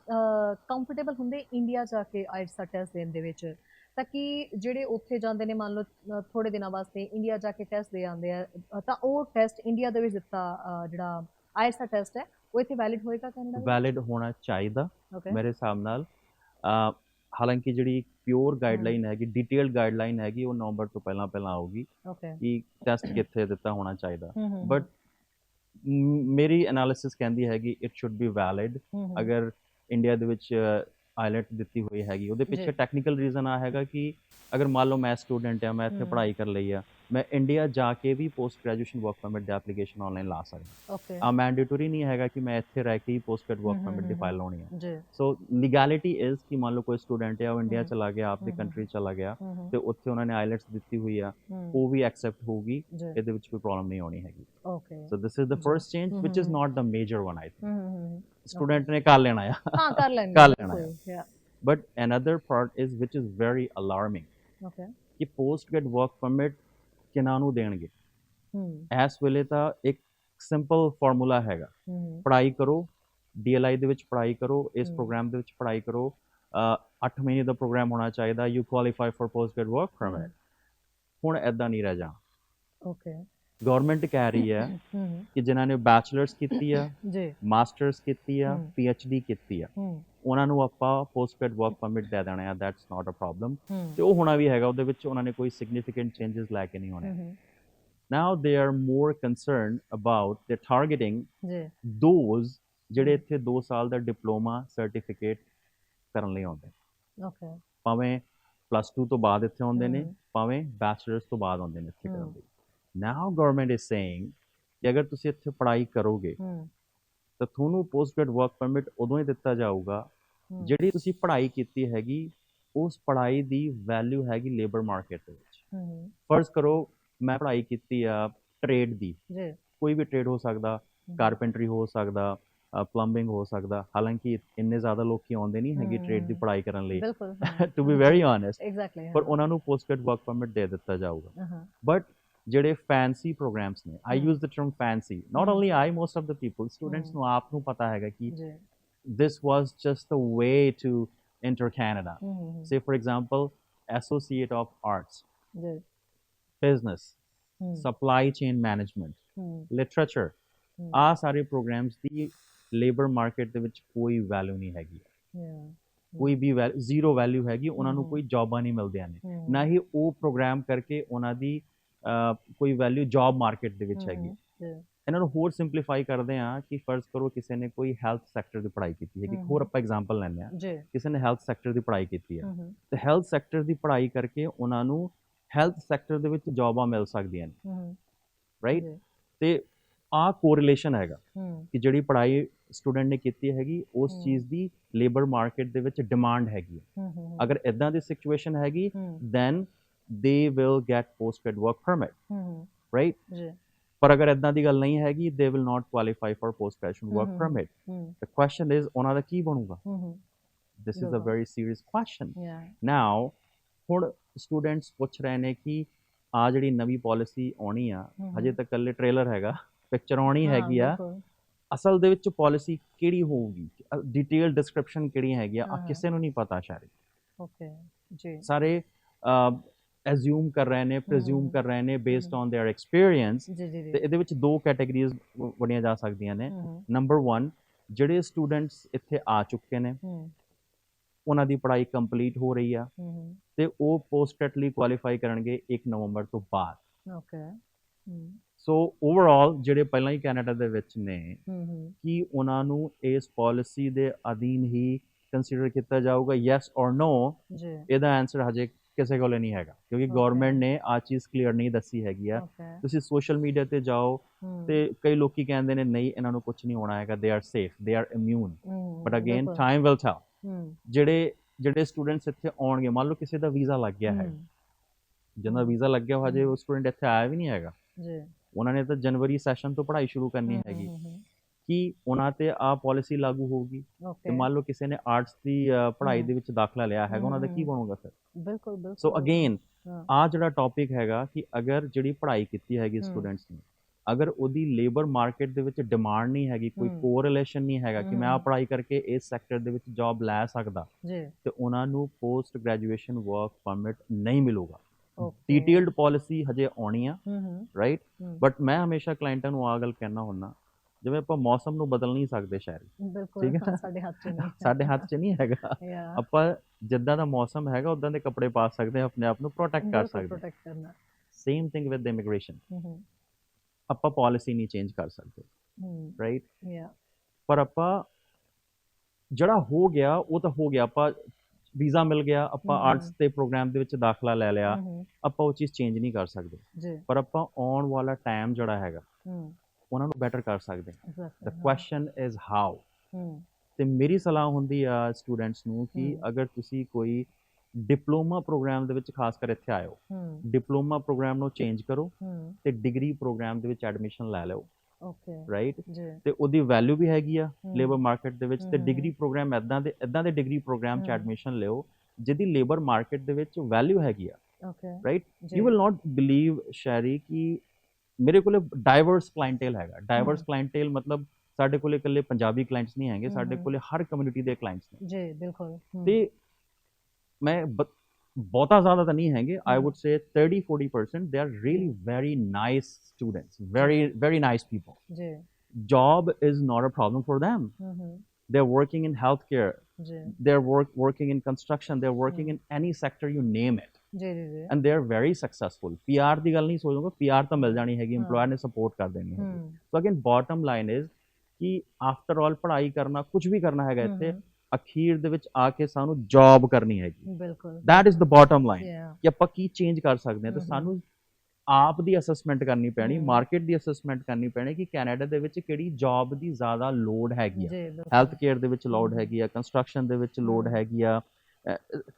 ਕੰਫਰਟੇਬਲ ਹੁੰਦੇ ਇੰਡੀਆ ਜਾ ਕੇ ਆਇਲਟਸ ਦਾ ਟੈਸਟ ਦੇਣ ਦੇ ਵਿੱਚ ਤਾਂ ਕਿ ਜਿਹੜੇ ਉੱਥੇ ਜਾਂਦੇ ਨੇ ਮੰਨ ਲਓ ਥੋੜੇ ਦਿਨਾਂ ਵਾਸਤੇ ਇੰਡੀਆ ਜਾ ਕੇ ਟੈਸਟ ਦੇ ਆਉਂਦੇ ਆ ਤਾਂ ਉਹ ਟੈਸਟ ਇੰਡੀਆ ਦੇ ਵਿੱਚ ਦਿੱਤਾ ਜਿਹੜਾ ਆਇਲਟਸ ਦਾ ਟੈਸਟ ਹੈ ਉਹ ਇੱਥੇ ਵੈਲਿਡ ਹੋਏਗਾ ਕੈਨੇਡਾ ਵੈਲਿਡ ਹੋਣਾ ਚਾਹੀਦਾ ਮੇਰੇ ਹਿਸਾਬ ਨਾਲ। ਹਾਲਾਂਕਿ ਜਿਹੜੀ ਪਿਓਰ ਗਾਈਡਲਾਈਨ ਹੈਗੀ ਡਿਟੇਲਡ ਗਾਈਡਲਾਈਨ ਹੈਗੀ ਉਹ ਨਵੰਬਰ ਤੋਂ ਪਹਿਲਾਂ ਪਹਿਲਾਂ ਆਊਗੀ ਓਕੇ ਕਿ ਟੈਸਟ ਕਿੱਥੇ ਦਿੱਤਾ ਹੋਣਾ ਚਾਹੀਦਾ। ਬਟ ਮੇਰੀ ਐਨਾਲਿਸਿਸ ਕਹਿੰਦੀ ਹੈਗੀ ਇਟ ਸ਼ੁੱਡ ਬੀ ਵੈਲਿਡ ਅਗਰ ਇੰਡੀਆ ਦੇ ਵਿੱਚ ਆਈਲੈਟ ਦਿੱਤੀ ਹੋਈ ਹੈਗੀ ਉਹਦੇ ਪਿੱਛੇ। ਟੈਕਨੀਕਲ ਰੀਜ਼ਨ ਆ ਹੈਗਾ ਕਿ ਅਗਰ ਮੰਨ ਲਓ ਮੈਂ ਸਟੂਡੈਂਟ ਆ ਮੈਂ ਇੱਥੇ। ਪੜ੍ਹਾਈ ਕਰ ਲਈ ਆ ਮੈਂ ਇੰਡੀਆ ਜਾ ਕੇ ਵੀ ਪੋਸਟ ਗ੍ਰੈਜੂਏਸ਼ਨ ਵਰਕ ਪਰਮਿਟ ਦੀ ਐਪਲੀਕੇਸ਼ਨ ਆਨਲਾਈਨ ਲਾ ਸਕਦਾ। ਓਕੇ ਆ ਮੈਂਡੇਟਰੀ ਨਹੀਂ ਹੈਗਾ ਕਿ ਮੈਂ ਇੱਥੇ ਰਹਿ ਕੇ ਹੀ ਪੋਸਟ ਵਰਕ ਹਮ, ਪਰਮਿਟ ਦੀ ਫਾਈਲ ਲਾਉਣੀ ਹੈ ਜੀ। ਸੋ ਲੀਗੈਲਿਟੀ ਇਜ਼ ਕਿ ਮੰਨ ਲਓ ਕੋਈ ਸਟੂਡੈਂਟ ਹੈ ਉਹ ਇੰਡੀਆ। ਚਲਾ ਗਿਆ ਆਪਦੀ ਕੰਟਰੀ ਚਲਾ ਗਿਆ ਤੇ ਉੱਥੇ ਉਹਨਾਂ ਨੇ ਆਈਲੈਟਸ ਦਿੱਤੀ ਹੋਈ ਆ ਉਹ ਵੀ ਐਕਸੈਪਟ ਹੋਊਗੀ ਇਹਦੇ ਵਿੱਚ ਕੋਈ ਪ੍ਰੋਬਲਮ ਨਹੀਂ ਆਉਣੀ ਹੈਗੀ। Okay so this is the. First change which is not the major one I hmm student ਨੇ ਕਰ ਲੈਣਾ ਆ। ਹਾਂ ਕਰ ਲੈਣਗੇ ਕਰ ਲੈਣਾ but another part is which is very alarming okay, ਕਿ ਪੋਸਟ ਗ੍ਰੈਡ ਵਰਕ ਪਰਮਿਟ ਕਿਨਾਂ ਨੂੰ ਦੇਣਗੇ। ਹੂੰ। ਇਸ ਵੇਲੇ ਤਾਂ ਇੱਕ ਸਿੰਪਲ ਫਾਰਮੂਲਾ ਹੈਗਾ। ਪੜ੍ਹਾਈ ਕਰੋ ਡੀਐਲਆਈ ਦੇ ਵਿੱਚ ਪੜ੍ਹਾਈ ਕਰੋ ਇਸ। ਪ੍ਰੋਗਰਾਮ ਦੇ ਵਿੱਚ ਪੜ੍ਹਾਈ ਕਰੋ। 8 ਮਹੀਨੇ ਦਾ ਪ੍ਰੋਗਰਾਮ ਹੋਣਾ ਚਾਹੀਦਾ। You qualify for post grad work permit ਹੁਣ ਐਦਾਂ ਨਹੀਂ ਰਹਿ ਜਾਣਾ। ਓਕੇ ਗਵਰਨਮੈਂਟ ਕਹਿ ਰਹੀ ਹੈ ਕਿ ਜਿਨ੍ਹਾਂ ਨੇ ਬੈਚਲਰਸ ਕੀਤੀ ਆ ਜੀ। ਮਾਸਟਰਸ ਕੀਤੀ ਆ ਹਮ। ਪੀਐਚਡੀ ਕੀਤੀ ਆ। ਉਹਨਾਂ ਨੂੰ ਆਪਾਂ ਪੋਸਟ ਗ੍ਰੈਡ ਵਰਕ ਪਰਮਿਟ ਦੇ ਦੇਣਾ ਆ ਦੈਟਸ ਨਾਟ ਅ ਪ੍ਰੋਬਲਮ ਤੇ ਉਹ ਹੋਣਾ ਵੀ ਹੈਗਾ ਉਹਦੇ ਵਿੱਚ ਉਹਨਾਂ ਨੇ ਕੋਈ ਸਿਗਨੀਫੀਕੈਂਟ ਚੇਂਜਸ ਲੈ ਕੇ ਨਹੀਂ ਹੋਣੇ। Now they are more concerned about the targeting ਜੀ। ਦੋਜ਼ ਜਿਹੜੇ। ਇੱਥੇ 2 ਸਾਲ ਦਾ ਡਿਪਲੋਮਾ ਸਰਟੀਫਿਕੇਟ ਕਰਨ ਲਈ ਆਉਂਦੇ ਓਕੇ ਭਾਵੇਂ ਪਲੱਸ 2 ਤੋਂ ਬਾਅਦ ਇੱਥੇ ਆਉਂਦੇ ਨੇ। ਭਾਵੇਂ ਬੈਚਲਰਸ ਤੋਂ ਬਾਅਦ ਆਉਂਦੇ ਨੇ ਇੱਥੇ ਕਰਨ। ਲਈ। ਨਾਓ ਗਵਰਨਮੈਂਟ ਇਜ਼ ਸੇਇੰਗ ਕਿ ਅਗਰ ਤੁਸੀਂ ਇੱਥੇ ਪੜ੍ਹਾਈ ਕਰੋਗੇ ਤਾਂ ਤੁਹਾਨੂੰ ਪੋਸਟ ਗ੍ਰੈਡ ਵਰਕ ਪਰਮਿਟ ਉਦੋਂ ਹੀ ਦਿੱਤਾ ਜਾਊਗਾ ਜਿਹੜੀ ਤੁਸੀਂ ਪੜ੍ਹਾਈ ਕੀਤੀ ਹੈਗੀ ਉਸ ਪੜ੍ਹਾਈ ਦੀ ਵੈਲਿਊ ਹੈਗੀ ਲੇਬਰ ਮਾਰਕੀਟ ਦੇ ਵਿੱਚ ਫਰਜ਼ ਕਰੋ ਮੈਂ ਪੜ੍ਹਾਈ ਕੀਤੀ ਆ ਟ੍ਰੇਡ ਦੀ ਜੀ ਕੋਈ ਵੀ ਟ੍ਰੇਡ ਹੋ ਸਕਦਾ ਕਾਰਪੈਂਟਰੀ ਹੋ ਸਕਦਾ ਪਲੰਬਿੰਗ ਹੋ ਸਕਦਾ ਹਾਲਾਂਕਿ ਇੰਨੇ ਜ਼ਿਆਦਾ ਲੋਕੀ ਆਉਂਦੇ ਨਹੀਂ ਹੈਗੇ ਟ੍ਰੇਡ ਦੀ ਪੜ੍ਹਾਈ ਕਰਨ ਲਈ ਬਿਲਕੁਲ to be very honest exactly ਪਰ ਉਹਨਾਂ ਨੂੰ ਪੋਸਟ ਗ੍ਰੈਡ ਵਰਕ ਪਰਮਿਟ ਦੇ ਦਿੱਤਾ ਜਾਊਗਾ ਬਟ ਜਿਹੜੇ ਫੈਂਸੀ ਪ੍ਰੋਗਰਾਮਸ ਨੇ I. Use the term fancy not. Only I most of the people students. ਨੂੰ ਆਪ ਨੂੰ ਪਤਾ ਹੈਗਾ ਕਿ this was just a way to enter Canada. Say, for example, Associate of Arts, ਜੀ Business, Supply Chain Management, ਹੂੰ Literature. ਹੂੰ, ਆ ਸਾਰੇ ਪ੍ਰੋਗਰਾਮਸ ਦੀ ਲੇਬਰ ਮਾਰਕੀਟ ਦੇ ਵਿੱਚ ਕੋਈ ਵੈਲਿਊ ਨਹੀਂ ਹੈਗੀ ਕੋਈ ਵੀ ਜ਼ੀਰੋ ਵੈਲਿਊ ਹੈਗੀ ਉਹਨਾਂ ਨੂੰ। ਕੋਈ ਜੌਬਾਂ ਨਹੀਂ ਮਿਲਦੀਆਂ ਨੇ ਨਾ ਹੀ ਉਹ ਪ੍ਰੋਗਰਾਮ ਕਰਕੇ ਉਹਨਾਂ ਦੀ ਕੋਈ ਵੈਲਿਊ ਜੌਬ ਮਾਰਕੀਟ ਦੇ ਵਿੱਚ ਹੂੰ, ਹੈਗੀ ਹੂੰ, ਇਹਨਾਂ ਨੂੰ ਹੋਰ ਸਿੰਪਲੀਫਾਈ ਕਰਦੇ ਆ ਕਿ ਫਰਜ਼ ਕਰੋ ਕਿਸੇ ਨੇ ਕੋਈ ਹੈਲਥ ਸੈਕਟਰ ਦੀ ਪੜ੍ਹਾਈ ਕੀਤੀ ਹੈਗੀ। ਹਮ। ਹੋਰ ਆਪਾਂ ਐਗਜ਼ਾਮਪਲ ਲੈਂਦੇ ਆ ਕਿਸੇ ਨੇ ਹੈਲਥ ਸੈਕਟਰ ਦੀ ਪੜ੍ਹਾਈ ਕੀਤੀ ਹੈ। ਹੂੰ ਹੂੰ ਤੇ ਹੈਲਥ ਸੈਕਟਰ ਦੀ ਪੜ੍ਹਾਈ ਕਰਕੇ ਉਹਨਾਂ ਨੂੰ ਹੈਲਥ ਸੈਕਟਰ ਦੇ ਵਿੱਚ ਜੌਬਾਂ ਮਿਲ ਸਕਦੀਆਂ ਨੇ। ਹੂੰ ਰਾਈਟ ਤੇ ਆ ਕੋਰਿਲੇਸ਼ਨ ਹੈਗਾ ਹੂੰ ਕਿ ਜਿਹੜੀ ਪੜ੍ਹਾਈ ਸਟੂਡੈਂਟ ਨੇ ਕੀਤੀ ਹੈਗੀ ਉਸ। ਚੀਜ਼ ਦੀ ਲੇਬਰ ਮਾਰਕੀਟ ਦੇ ਵਿੱਚ ਡਿਮਾਂਡ ਹੈਗੀ ਹੈ। ਹੂੰ ਹੂੰ ਅਗਰ ਇਦਾਂ ਦੀ ਸਿਚੁਏਸ਼ਨ ਹੈਗੀ ਹੂੰ then they will get post grad work permit right ਜੀ। ਪਰ ਅਗਰ ਇਦਾਂ ਦੀ ਗੱਲ ਨਹੀਂ ਹੈਗੀ they will not qualify for post graduation work. Permit the question is ਉਹਨਾਂ ਦਾ ਕੀ ਬਣੂਗਾ? This is a. Very serious question now ਹੁਣ ਸਟੂਡੈਂਟਸ ਪੁੱਛ ਰਹੇ ਨੇ ਕਿ ਆ ਜਿਹੜੀ ਨਵੀਂ ਪਾਲਿਸੀ ਆਉਣੀ ਆ ਹਜੇ ਤੱਕ ਕੱਲੇ ਟ੍ਰੇਲਰ ਹੈਗਾ ਪਿਕਚਰ ਆਉਣੀ ਹੈਗੀ ਆ। ਅਸਲ ਦੇ ਵਿੱਚ ਪਾਲਿਸੀ ਕਿਹੜੀ ਹੋਊਗੀ? ਡਿਟੇਲ ਡਿਸਕ੍ਰਿਪਸ਼ਨ ਕਿਹੜੀ ਹੈਗੀ ਆ। ਕਿਸੇ ਨੂੰ ਨਹੀਂ ਪਤਾ ਸ਼ਾਇਦ। ਓਕੇ ਜੀ। ਸਾਰੇ ਐਜ਼ਿਊਮ ਕਰ ਰਹੇ ਨੇ ਪ੍ਰੀਜ਼ਿਊਮ ਹਮ। ਕਰ ਰਹੇ ਨੇ based hmm. On their experience ਜੀ ਜੀ ਜੀ ਤੇ ਇਹਦੇ ਵਿੱਚ ਦੋ ਕੈਟਾਗਰੀਜ਼ ਵੰਡੀਆਂ ਜਾ ਸਕਦੀਆਂ ਨੇ ਹੂੰ ਨੰਬਰ 1 ਜਿਹੜੇ ਸਟੂਡੈਂਟਸ ਇੱਥੇ ਆ ਚੁੱਕੇ ਨੇ ਹੂੰ ਉਹਨਾਂ ਦੀ ਪੜ੍ਹਾਈ ਕੰਪਲੀਟ ਹੋ ਰਹੀ ਆ ਹੂੰ ਤੇ ਉਹ ਪੋਸਟ ਲਈ ਕੁਆਲੀਫਾਈ ਕਰਨਗੇ 1 ਨਵੰਬਰ ਤੋਂ ਬਾਅਦ ਓਕੇ ਹੂੰ ਸੋ ਓਵਰਆਲ ਜਿਹੜੇ ਪਹਿਲਾਂ ਹੀ ਕੈਨੇਡਾ ਦੇ ਵਿੱਚ ਨੇ ਹੂੰ ਹੂੰ ਕੀ ਉਹਨਾਂ ਨੂੰ ਇਸ ਪਾਲਿਸੀ ਦੇ ਅਧੀਨ ਹੀ ਕੰਸੀਡਰ ਕੀਤਾ ਜਾਊਗਾ ਯੈਸ অর ਨੋ ਜੀ ਇਹਦਾ ਆਨਸਰ ਹਜੇ ਕਿਸੇ ਕੋਲੇ ਨਹੀਂ ਹੈਗਾ ਕਿਉਂਕਿ. ਗਵਰਨਮੈਂਟ ਨੇ ਆ ਚੀਜ਼ ਕਲੀਅਰ ਨਹੀਂ ਦੱਸੀ ਹੈਗੀ ਆ। ਤੁਸੀਂ ਸੋਸ਼ਲ ਮੀਡੀਆ ਤੇ ਜਾਓ ਤੇ ਕਈ ਲੋਕੀ ਕਹਿੰਦੇ ਨੇ ਨਹੀਂ ਇਹਨਾਂ ਨੂੰ ਕੁਝ ਨਹੀਂ ਹੋਣਾ ਹੈਗਾ they are safe they are immune but again. Time will tell ਜਿਹੜੇ ਜਿਹੜੇ ਸਟੂਡੈਂਟਸ ਇੱਥੇ ਆਉਣਗੇ ਮੰਨ ਲਓ ਕਿਸੇ ਦਾ ਵੀਜ਼ਾ ਲੱਗ ਗਿਆ ਹੈ। ਜਿਹਦਾ ਵੀਜ਼ਾ ਲੱਗਿਆ ਹੋ ਹਜੇ। ਉਹ ਸਟੂਡੈਂਟ ਇੱਥੇ ਆਇਆ ਵੀ ਨਹੀਂ ਹੈਗਾ। ਜੀ। ਉਹਨਾਂ ਨੇ ਤਾਂ ਜਨਵਰੀ ਸੈਸ਼ਨ ਤੋਂ ਪੜ੍ਹਾਈ ਸ਼ੁਰੂ ਕਰਨੀ ਹੈਗੀ। ਕਿ ਉਹਨਾਂ ਤੇ ਆ ਪਾਲਿਸੀ ਲਾਗੂ ਹੋਊਗੀ ਤੇ ਮੰਨ ਲਓ ਕਿਸੇ ਨੇ ਆਰਟਸ ਦੀ ਪੜ੍ਹਾਈ। ਦੇ ਵਿੱਚ ਦਾਖਲਾ ਲਿਆ ਹੈਗਾ ਉਹਨਾਂ ਦਾ ਕੀ। ਬਣੂਗਾ ਫਿਰ ਬਿਲਕੁਲ ਬਿਲਕੁਲ ਸੋ ਅਗੇਨ ਆ ਜਿਹੜਾ ਟੌਪਿਕ ਹੈਗਾ ਕਿ ਅਗਰ ਜਿਹੜੀ ਪੜ੍ਹਾਈ ਕੀਤੀ ਹੈਗੀ। ਸਟੂਡੈਂਟਸ ਨੇ ਅਗਰ ਉਹਦੀ ਲੇਬਰ ਮਾਰਕੀਟ ਦੇ ਵਿੱਚ ਡਿਮਾਂਡ ਨਹੀਂ ਹੈਗੀ ਕੋਈ। ਕੋਰਿਲੇਸ਼ਨ ਨਹੀਂ ਹੈਗਾ ਕਿ ਮੈਂ ਆ। ਪੜ੍ਹਾਈ ਕਰਕੇ ਇਸ ਸੈਕਟਰ ਦੇ ਵਿੱਚ ਜੌਬ ਲੈ ਸਕਦਾ ਜੀ ਤੇ ਉਹਨਾਂ ਨੂੰ ਪੋਸਟ ਗ੍ਰੈਜੂਏਸ਼ਨ ਵਰਕ ਪਰਮਿਟ ਨਹੀਂ ਮਿਲੂਗਾ ਡਿਟੇਲਡ ਪਾਲਿਸੀ ਹਜੇ ਆਉਣੀ ਆ ਰਾਈਟ ਬਟ ਮੈਂ ਹਮੇਸ਼ਾ ਕਲਾਇੰਟਾਂ ਨੂੰ ਆ ਗੱਲ ਕਹਿਣਾ ਹੁੰਦਾ ਜਿਵੇਂ ਆਪਾਂ ਮੌਸਮ ਨੂੰ ਬਦਲ ਨਹੀਂ ਸਕਦੇ ਸ਼ਾਇਦ ਬਿਲਕੁਲ ਸਾਡੇ ਹੱਥ ਚ ਨਹੀਂ ਸਾਡੇ ਹੱਥ 'ਚ ਨਹੀਂ ਹੈਗਾ। ਆਪਾਂ ਜਿੱਦਾਂ ਦਾ ਮੌਸਮ ਹੈਗਾ ਉਦਾਂ ਦੇ ਕੱਪੜੇ ਪਾ ਸਕਦੇ ਹਾਂ ਆਪਣੇ ਆਪ ਨੂੰ ਪ੍ਰੋਟੈਕਟ ਕਰ ਸਕਦੇ ਪ੍ਰੋਟੈਕਟ ਕਰਨਾ। ਸੇਮ ਥਿੰਗ ਵਿਦ ਇਮੀਗ੍ਰੇਸ਼ਨ ਆਪਾਂ ਪਾਲਿਸੀ ਨਹੀਂ ਚੇਂਜ ਕਰ ਸਕਦੇ। ਰਾਈਟ ਯਾ ਪਰ ਆਪਾਂ ਜਿਹੜਾ ਹੋ ਗਿਆ ਉਹ ਤਾਂ ਹੋ ਗਿਆ। ਆਪਾਂ ਵੀਜ਼ਾ ਮਿਲ ਗਿਆ ਆਪਾਂ। ਆਰਟਸ ਦੇ ਪ੍ਰੋਗਰਾਮ ਦੇ ਵਿੱਚ ਦਾਖਲਾ ਲੈ ਲਿਆ। ਆਪਾਂ ਉਹ ਚੀਜ਼ ਚੇਂਜ ਨਹੀਂ ਕਰ ਸਕਦੇ। ਪਰ ਆਪਾਂ ਆਉਣ ਵਾਲਾ ਟਾਈਮ ਜਿਹੜਾ ਹੈਗਾ ਉਹਨਾਂ ਨੂੰ ਬੈਟਰ ਕਰ ਸਕਦੇ ਹਾਂ। ਦ ਕੁਐਸਚਨ ਇਜ਼ ਹਾਊ ਤੇ ਮੇਰੀ ਸਲਾਹ ਹੁੰਦੀ ਆ ਸਟੂਡੈਂਟਸ ਨੂੰ ਕਿ। ਅਗਰ ਤੁਸੀਂ ਕੋਈ ਡਿਪਲੋਮਾ ਪ੍ਰੋਗਰਾਮ ਦੇ ਵਿੱਚ ਖਾਸ ਕਰ ਇੱਥੇ ਆਇਓ ਡਿਪਲੋਮਾ ਪ੍ਰੋਗਰਾਮ ਨੂੰ ਚੇਂਜ ਕਰੋ ਤੇ ਡਿਗਰੀ ਪ੍ਰੋਗਰਾਮ ਦੇ ਵਿੱਚ ਐਡਮਿਸ਼ਨ ਲੈ ਲਓ। ਓਕੇ ਰਾਈਟ ਤੇ ਉਹਦੀ ਵੈਲਿਊ ਵੀ ਹੈਗੀ ਆ। ਲੇਬਰ ਮਾਰਕੀਟ ਦੇ ਵਿੱਚ ਤੇ। ਡਿਗਰੀ ਪ੍ਰੋਗਰਾਮ ਐਦਾਂ ਦੇ ਐਦਾਂ ਦੇ ਡਿਗਰੀ ਪ੍ਰੋਗਰਾਮ ਚ। ਐਡਮਿਸ਼ਨ ਲਿਓ ਜਿਹਦੀ ਲੇਬਰ ਮਾਰਕੀਟ ਦੇ ਵਿੱਚ ਵੈਲਿਊ ਹੈਗੀ ਆ। Okay right you will not believe Sherry ਕਿ ਮੇਰੇ ਕੋਲੇ ਡਾਈਵਰਸ ਕਲਾਇੰਟੇਲ ਹੈਗਾ ਡਾਈਵਰਸ। ਕਲਾਇੰਟੇਲ ਮਤਲਬ ਸਾਡੇ ਕੋਲੇ ਇਕੱਲੇ ਪੰਜਾਬੀ ਕਲਾਇੰਟਸ ਨਹੀਂ ਹੈਗੇ ਸਾਡੇ। ਕੋਲੇ ਹਰ ਕਮਿਊਨਿਟੀ ਦੇ ਕਲਾਇੰਟਸ ਨੇ ਜੀ ਬਿਲਕੁਲ ਤੇ ਮੈਂ ਬਹੁਤਾ ਜ਼ਿਆਦਾ ਤਾਂ ਨਹੀਂ ਹੈਗੇ ਆਈ। Would say 30 40% they are really very nice students very very nice people ਜੀ job is not a problem for them. ਹੂੰ they're working in healthcare. ਜੀ they're work, working in construction. They're working in any sector you name it. ਜੀ ਜੀ ਜੀ। And they're very successful. PR ਦੀ ਗੱਲ ਨਹੀਂ ਸੋਚੂਗਾ PR ਤਾਂ ਮਿਲ ਜਾਣੀ ਹੈਗੀ employer ਨੇ ਸਪੋਰਟ ਕਰ ਦੇਣੀ ਹੂੰ। So again bottom line is ਕਿ ਆਫਟਰ ਆਲ ਪੜ੍ਹਾਈ ਕਰਨਾ ਕੁਝ ਵੀ ਕਰਨਾ ਹੈਗਾ ਇੱਥੇ ਅਖੀਰ ਦੇ ਵਿੱਚ ਆ ਕੇ ਸਾਨੂੰ ਜੌਬ ਕਰਨੀ ਹੈਗੀ। ਬਿਲਕੁਲ। Is the bottom line ਯਾ ਕਿ ਆਪਾਂ ਕੀ ਚੇਂਜ ਕਰ ਸਕਦੇ ਹਾਂ ਤੇ। ਸਾਨੂੰ ਆਪ ਦੀ ਅਸੈਸਮੈਂਟ ਕਰਨੀ ਪੈਣੀ। ਮਾਰਕੀਟ ਦੀ ਅਸੈਸਮੈਂਟ ਕਰਨੀ ਪੈਣੀ ਕਿ ਕੈਨੇਡਾ ਦੇ ਵਿੱਚ ਕਿਹੜੀ ਜੌਬ ਦੀ ਜ਼ਿਆਦਾ ਲੋਡ ਹੈਗੀ ਆ। ਹੈਲਥ ਕੇਅਰ ਦੇ ਵਿੱਚ ਲੋਡ। ਹੈਗੀ ਆ ਕੰਸਟਰਕਸ਼ਨ ਦੇ ਵਿੱਚ ਲੋਡ। ਹੈਗੀ ਆ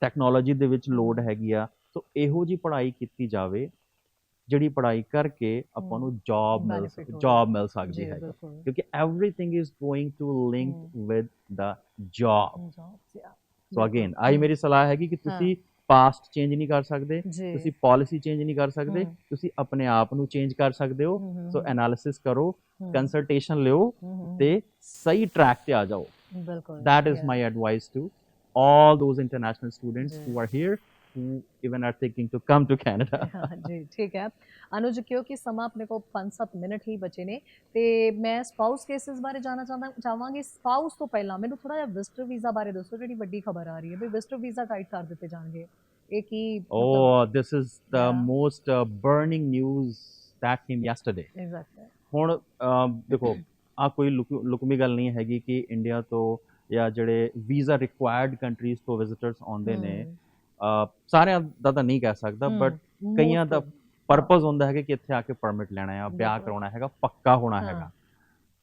ਟੈਕਨੋਲੋਜੀ ਦੇ ਵਿੱਚ ਲੋਡ ਹੈਗੀ ਆ। ਸੋ ਇਹੋ ਜੀ ਪੜ੍ਹਾਈ ਕੀਤੀ ਜਾਵੇ ਜਿਹੜੀ ਪੜ੍ਹਾਈ ਕਰਕੇ ਆਪਾਂ। ਨੂੰ ਜੌਬ ਮਿਲ ਜੌਬ। ਮਿਲ ਸਕਦੀ ਹੈ ਕਿਉਂਕਿ everything is going to link hmm. With the job. So. Again I ਮੇਰੀ ਸਲਾਹ ਹੈਗੀ ਕਿ ਤੁਸੀਂ ਪਾਸਟ ਚੇਂਜ ਨਹੀਂ ਕਰ ਸਕਦੇ ਤੁਸੀਂ ਪਾਲਿਸੀ ਚੇਂਜ ਨਹੀਂ ਕਰ ਸਕਦੇ। ਤੁਸੀਂ ਆਪਣੇ ਆਪ ਨੂੰ ਚੇਂਜ ਕਰ ਸਕਦੇ ਹੋ ਸੋ ਐਨਾਲਿਸਿਸ ਕਰੋ ਕੰਸਲਟੇਸ਼ਨ ਲਿਓ ਤੇ ਸਹੀ ਟਰੈਕ ਤੇ ਆ ਜਾਓ ਬਿਲਕੁਲ is yeah. my advice to all those international students Yeah. who are here who even are thinking to come to Canada. ਜੀ ਠੀਕ ਹੈ। ਅਨੁਜ ਕਿਉਂਕਿ ਸਮਾਂ ਆਪਣੇ ਕੋਲ 5-7 ਮਿੰਟ ਹੀ ਬਚੇ ਨੇ? ਤੇ ਮੈਂ ਸਪਾਊਸ ਕੇਸਿਸ ਬਾਰੇ ਜਾਨਣਾ ਚਾਹੁੰਦਾ ਚਾਹਾਂਗੀ। ਸਪਾਊਸ ਤੋਂ ਪਹਿਲਾਂ ਮੈਨੂੰ ਥੋੜਾ ਜਿਹਾ ਵਿਜ਼ਟਰ ਵੀਜ਼ਾ ਬਾਰੇ ਦੱਸੋ ਜਿਹੜੀ ਵੱਡੀ ਖਬਰ ਆ ਰਹੀ ਹੈ ਵੀ ਵਿਜ਼ਟਰ ਵੀਜ਼ਾ ਟਾਈਟ ਕਰ ਦਿੱਤੇ ਜਾਣਗੇ। ਇਹ ਕੀ is the Yeah. most uh, burning news that came yesterday. Exactly ਹੁਣ ਅਮ, ਦੇਖੋ ਆ ਕੋਈ ਲੁਕ- ਲੁਕਮੀ ਗੱਲ ਨਹੀਂ ਹੈਗੀ ਕਿ ਇੰਡੀਆ ਤੋਂ ਜਾਂ ਜਿਹੜੇ ਵੀਜ਼ਾ ਰਿਕੁਆਇਰਡ ਕੰਟਰੀਜ਼ ਤੋਂ ਵਿਜ਼ਿਟਰਸ ਆਉਂਦੇ ਨੇ। ਸਾਰਿਆਂ ਦਾ ਤਾਂ ਨਹੀਂ ਕਹਿ ਸਕਦਾ ਬਟ ਕਈਆਂ ਦਾ ਪਰਪਸ ਹੁੰਦਾ ਹੈ ਕਿ ਇੱਥੇ ਆ ਕੇ ਪਰਮਿਟ ਲੈਣਾ ਹੈ ਵਿਆਹ। ਕਰਾਉਣਾ ਹੈਗਾ ਪੱਕਾ ਹੋਣਾ। ਹੈਗਾ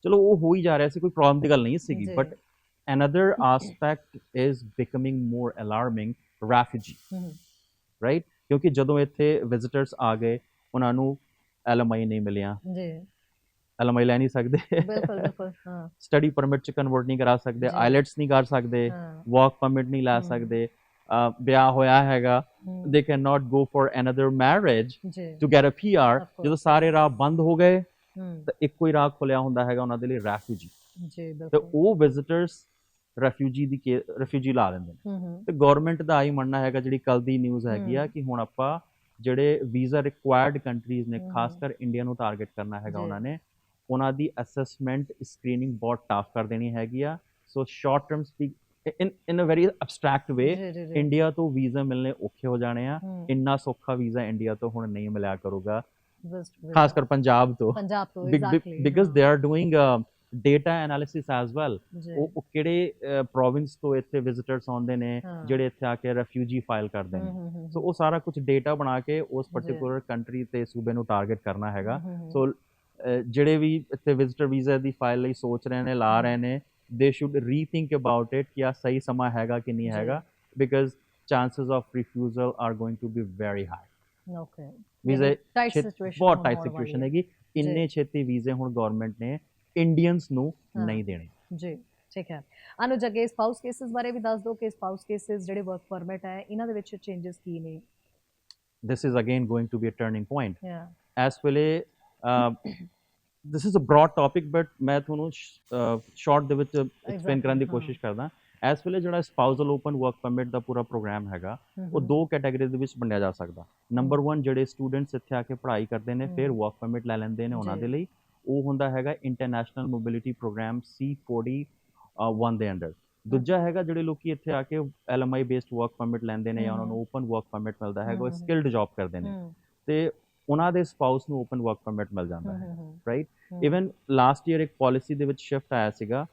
ਚਲੋ ਉਹ ਹੋ ਹੀ ਜਾ ਰਿਹਾ ਸੀ ਕੋਈ ਪ੍ਰੋਬਲਮ ਦੀ ਗੱਲ ਨਹੀਂ ਸੀਗੀ। But another aspect is becoming more alarming refugee right ਕਿਉਂਕਿ ਜਦੋਂ ਇੱਥੇ ਵਿਜ਼ਿਟਰਸ ਆ ਗਏ ਉਹਨਾਂ ਨੂੰ ਐਲਐਮਆਈ ਨਹੀਂ ਮਿਲਿਆ ਜੀ ਐਲਐਮਆਈ ਲੈ ਨਹੀਂ ਸਕਦੇ ਬਿਲਕੁਲ ਬਿਲਕੁਲ ਹਾਂ ਸਟੱਡੀ ਪਰਮਿਟ ਚ ਕਨਵਰਟ ਨਹੀਂ ਕਰਾ ਸਕਦੇ। ਆਈਲੈਟਸ ਨਹੀਂ ਕਰ ਸਕਦੇ ਹਾਂ ਵਰਕ ਪਰਮਿਟ ਨਹੀਂ ਲੈ। ਸਕਦੇ ਵਿਆਹ ਹੋਇਆ ਹੈਗਾ। ਹਮ, they cannot go for another marriage ਜੀ। to get a PR Of course. ਜਦੋਂ ਸਾਰੇ ਰਾਹ ਬੰਦ ਹੋ ਗਏ ਤਾਂ ਇੱਕੋ ਹੀ ਰਾਹ ਖੁੱਲਿਆ ਹੁੰਦਾ ਹੈਗਾ ਉਹਨਾਂ ਦੇ ਲਈ ਰੈਫਿਊਜੀ ਜੀ ਤੇ ਬਿਲਕੁਲ ਉਹ ਵਿਜ਼ਿਟਰਸ ਰੈਫਿਊਜੀ ਦੀ ਰੈਫਿਊਜੀ ਲਾ ਦਿੰਦੇ ਨੇ। ਤੇ ਗਵਰਨਮੈਂਟ ਦਾ ਆਈ ਮੰਨਣਾ ਹੈਗਾ ਜਿਹੜੀ ਕੱਲ ਦੀ ਨਿਊਜ਼ ਹੈਗੀ ਆ। ਕਿ ਹੁਣ ਆਪਾਂ ਜਿਹੜੇ ਵੀਜ਼ਾ ਰਿਕੁਆਇਰਡ ਕੰਟਰੀਜ਼ ਨੇ। ਖਾਸ ਕਰ ਇੰਡੀਆ ਨੂੰ ਟਾਰਗੇਟ ਕਰਨਾ ਹੈਗਾ। ਉਹਨਾਂ ਨੇ ਉਹਨਾਂ ਦੀ ਅਸੈਸਮੈਂਟ ਸਕਰੀਨਿੰਗ ਬਹੁਤ ਟਫ ਕਰ ਦੇਣੀ ਹੈਗੀ ਆ। So short term speak in in a very abstract way India ਤੋਂ ਵੀਜ਼ਾ ਮਿਲਨੇ ਔਖੇ ਹੋ ਜਾਣੇ ਆ। ਇੰਨਾ ਸੌਖਾ ਵੀਜ਼ਾ ਇੰਡੀਆ ਤੋਂ ਹੁਣ ਨਹੀਂ ਮਿਲਿਆ ਕਰੂਗਾ। ਖਾਸ ਕਰ ਪੰਜਾਬ ਤੋਂ। ਪੰਜਾਬ ਤੋਂ exactly because they are doing data analysis as well ਉਹ ਕਿਹੜੇ ਪ੍ਰੋਵਿੰਸ ਤੋਂ ਇੱਥੇ ਵਿਜ਼ਿਟਰਸ ਆਉਂਦੇ ਨੇ। ਜਿਹੜੇ ਇੱਥੇ ਆ ਕੇ ਰੈਫਿਊਜੀ ਫਾਈਲ ਕਰਦੇ ਨੇ। ਸੋ ਉਹ ਸਾਰਾ ਕੁਝ ਡੇਟਾ ਬਣਾ ਕੇ ਉਸ। ਪਾਰਟਿਕੂਲਰ ਕੰਟਰੀ ਤੇ ਸੂਬੇ ਨੂੰ ਟਾਰਗੇਟ ਕਰਨਾ ਹੈਗਾ। ਸੋ ਜਿਹੜੇ ਵੀ ਇੱਥੇ ਵਿਜ਼ਿਟਰ ਵੀਜ਼ਾ ਦੀ ਫਾਈਲ ਲਈ ਸੋਚ ਰਹੇ ਨੇ ਲਾ ਰਹੇ ਨੇ ਦੇ ਸ਼ੁੱਡ ਰੀਥਿੰਕ ਅਬਾਊਟ ਇਟ ਕਿ ਆ ਸਹੀ ਸਮਾਂ ਹੈਗਾ ਕਿ ਨਹੀਂ। ਹੈਗਾ because chances of refusal are going to be very high okay ਵੀਜ਼ੇ ਬਹੁਤ ਟਾਈਟ ਸਿਚੁਏਸ਼ਨ ਹੈਗੀ ਇੰਨੇ ਛੇਤੀ ਵੀਜ਼ੇ ਹੁਣ ਗਵਰਨਮੈਂਟ ਨੇ ਇੰਡੀਅਨਸ ਨੂੰ। ਨਹੀਂ ਦੇਣੇ ਜੀ ਠੀਕ ਹੈ ਅਨੁਜ ਅੱਗੇ ਸਪਾਊਸ ਕੇਸਿਸ ਬਾਰੇ ਵੀ ਦੱਸ ਦਿਓ ਕਿ ਸਪਾਊਸ ਕੇਸਿਸ ਜਿਹੜੇ ਵਰਕ ਪਰਮਿਟ ਹੈ ਇਹਨਾਂ ਦੇ ਵਿੱਚ ਚੇਂजेस ਕੀ ਨੇ this is again going to be a turning point. Yeah ਇਸ ਵੇਲੇ this is a broad topic but ਮੈਂ ਤੁਹਾਨੂੰ ਸ਼ਾਰਟ ਦੇ ਵਿੱਚ ਐਕਸਪਲੇਨ ਕਰਨ ਦੀ। ਕੋਸ਼ਿਸ਼ ਕਰਦਾ ਇਸ ਵੇਲੇ ਜਿਹੜਾ ਸਪਾਊਸਲ ਓਪਨ ਵਰਕ ਪਰਮਿਟ ਦਾ ਪੂਰਾ ਪ੍ਰੋਗਰਾਮ ਹੈਗਾ ਉਹ ਦੋ ਕੈਟਾਗਰੀ ਦੇ ਵਿੱਚ ਵੰਡਿਆ ਜਾ ਸਕਦਾ ਨੰਬਰ 1 ਜਿਹੜੇ ਸਟੂਡੈਂਟਸ ਇੱਥੇ ਆ ਕੇ ਪੜ੍ਹਾਈ ਕਰਦੇ ਨੇ ਫਿਰ। ਵਰਕ ਪਰਮਿਟ ਲੈ ਲੈਂਦੇ ਨੇ ਉਹਨਾਂ। ਦੇ ਲਈ ਉਹ ਹੁੰਦਾ ਹੈਗਾ ਇੰਟਰਨੈਸ਼ਨਲ ਮੋਬਿਲਿਟੀ ਪ੍ਰੋਗਰਾਮ C40 1 ਦੇ ਅੰਡਰ ਦੂਜਾ ਹੈਗਾ ਜਿਹੜੇ ਲੋਕੀ ਇੱਥੇ ਆ ਕੇ ਐਲਐਮਆਈ ਬੇਸਡ ਵਰਕ ਪਰਮਿਟ ਲੈਂਦੇ ਨੇ ਜਾਂ ਉਹਨਾਂ ਨੂੰ ਓਪਨ ਵਰਕ ਪਰਮਿਟ ਮਿਲਦਾ ਹੈਗਾ ਉਹ। ਸਕਿਲਡ ਜੌਬ ਕਰਦੇ ਨੇ ਤੇ ਉਹਨਾਂ ਦੇ ਸਪਾਊਸ ਨੂੰ ਓਪਨ ਵਰਕ ਪਰਮਿਟ ਮਿਲ ਜਾਂਦਾ ਹੈ ਰਾਈਟ ਇਵਨ ਲਾਸਟ ਈਅਰ ਇੱਕ ਪਾਲਿਸੀ ਦੇ ਵਿੱਚ ਸ਼ਿਫਟ ਆਇਆ ਸੀਗਾ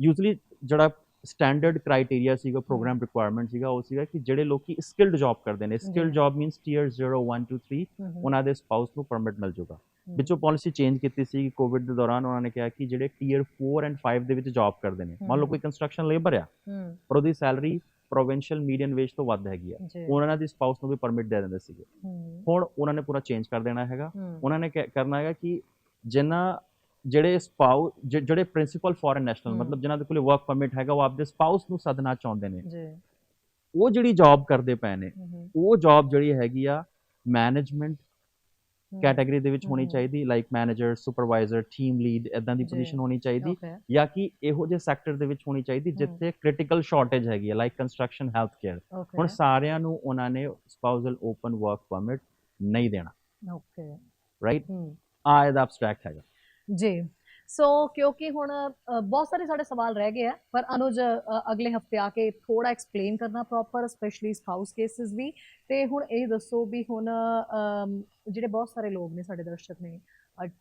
ਯੂਜ਼ਲੀ ਜਿਹੜਾ ਸਟੈਂਡਰਡ ਕ੍ਰਾਈਟੇਰੀਆ ਸੀਗਾ ਪ੍ਰੋਗਰਾਮ ਰਿਕੁਆਇਰਮੈਂਟ ਸੀਗਾ ਉਹ ਸੀਗਾ ਕਿ ਜਿਹੜੇ ਲੋਕੀ ਸਕਿਲਡ ਜੌਬ ਕਰਦੇ ਨੇ ਸਕਿਲਡ। ਜੌਬ ਮੀਨਸ ਟੀਅਰ 0 1 2 3 ਉਹਨਾਂ ਦੇ ਸਪਾਊਸ ਨੂੰ ਪਰਮਿਟ ਮਿਲ ਜਾਊਗਾ। ਵਿੱਚੋਂ ਪਾਲਿਸੀ ਚੇਂਜ ਕੀਤੀ ਸੀ ਕੋਵਿਡ ਦੇ ਦੌਰਾਨ ਉਹਨਾਂ ਨੇ ਕਿਹਾ ਕਿ ਜਿਹੜੇ ਟੀਅਰ 4 ਐਂਡ 5 ਦੇ ਵਿੱਚ ਜੌਬ ਕਰਦੇ ਨੇ ਮੰਨ ਲਓ। ਕੋਈ ਕੰਸਟਰਕਸ਼ਨ ਲੇਬਰ ਆ ਪਰ ਉਹਦੀ ਸੈਲਰੀ ਪ੍ਰੋਵਿੰਸ਼ੀਅਲ ਮੀਡੀਅਨ ਵੇਜ ਤੋਂ ਵੱਧ ਹੈਗੀ ਆ। ਉਹਨਾਂ ਦੀ ਸਪਾਊਸ ਨੂੰ ਵੀ ਪਰਮਿਟ ਦੇ ਦਿੰਦੇ ਸੀਗੇ। ਹੁਣ ਉਹਨਾਂ ਨੇ ਪੂਰਾ ਚੇਂਜ ਕਰ ਦੇਣਾ ਹੈਗਾ। ਉਹਨਾਂ ਨੇ ਕਰਨਾ ਹੈਗਾ ਕਿ ਜਿਨ੍ਹਾਂ ਜਿਹੜੇ ਸਪਾਊ ਜਿਹੜੇ ਪ੍ਰਿੰਸੀਪਲ ਫੋਰਨ ਨੈਸ਼ਨਲ। ਮਤਲਬ ਜਿਨ੍ਹਾਂ ਦੇ ਕੋਲੇ ਵਰਕ ਪਰਮਿਟ ਹੈਗਾ ਉਹ ਆਪਦੇ ਸਪਾਊਸ ਨੂੰ ਸੱਦਣਾ ਚਾਹੁੰਦੇ ਨੇ। ਜੀ। ਉਹ ਜਿਹੜੀ ਜੌਬ ਕਰਦੇ ਪਏ ਨੇ ਉਹ ਜੌਬ ਜਿਹੜੀ ਹੈਗੀ ਆ ਮੈਨੇਜਮੈਂਟ ਕੈਟਾਗਰੀ ਦੇ ਵਿੱਚ ਹੋਣੀ। ਚਾਹੀਦੀ like manager supervisor team lead ਇਦਾਂ ਦੀ। ਪੋਜੀਸ਼ਨ ਹੋਣੀ ਚਾਹੀਦੀ ਜਾਂ ਕਿ ਇਹੋ ਜਿਹੇ ਸੈਕਟਰ ਦੇ ਵਿੱਚ ਹੋਣੀ ਚਾਹੀਦੀ। ਜਿੱਥੇ ਕ੍ਰਿਟੀਕਲ ਸ਼ਾਰਟੇਜ ਹੈਗੀ ਹੈ ਲਾਈਕ ਕੰਸਟਰਕਸ਼ਨ ਹੈਲਥ ਕੇਅਰ ਹੁਣ ਸਾਰਿਆਂ ਨੂੰ ਉਹਨਾਂ ਨੇ ਸਪਾਊਸਲ ਓਪਨ ਵਰਕ ਪਰਮਿਟ ਨਹੀਂ ਦੇਣਾ। ਓਕੇ ਰਾਈਟ ਆ ਇਹਦਾ ਐਬਸਟ੍ਰੈਕਟ ਹੈਗਾ। ਜੀ। ਸੋ ਕਿਉਂਕਿ ਹੁਣ ਬਹੁਤ ਸਾਰੇ ਸਾਡੇ ਸਵਾਲ ਰਹਿ ਗਏ ਆ, ਪਰ ਅਨੁਜ ਅਗਲੇ ਹਫ਼ਤੇ ਆ ਕੇ ਥੋੜਾ ਐਕਸਪਲੇਨ ਕਰਨਾ ਪ੍ਰੋਪਰ ਸਪੈਸ਼ਲੀ ਸਪਾਊਸ ਕੇਸਿਸ ਵੀ। ਤੇ ਹੁਣ ਇਹ ਦੱਸੋ ਵੀ ਹੁਣ ਜਿਹੜੇ ਬਹੁਤ ਸਾਰੇ ਲੋਕ ਨੇ ਸਾਡੇ ਦਰਸ਼ਕ ਨੇ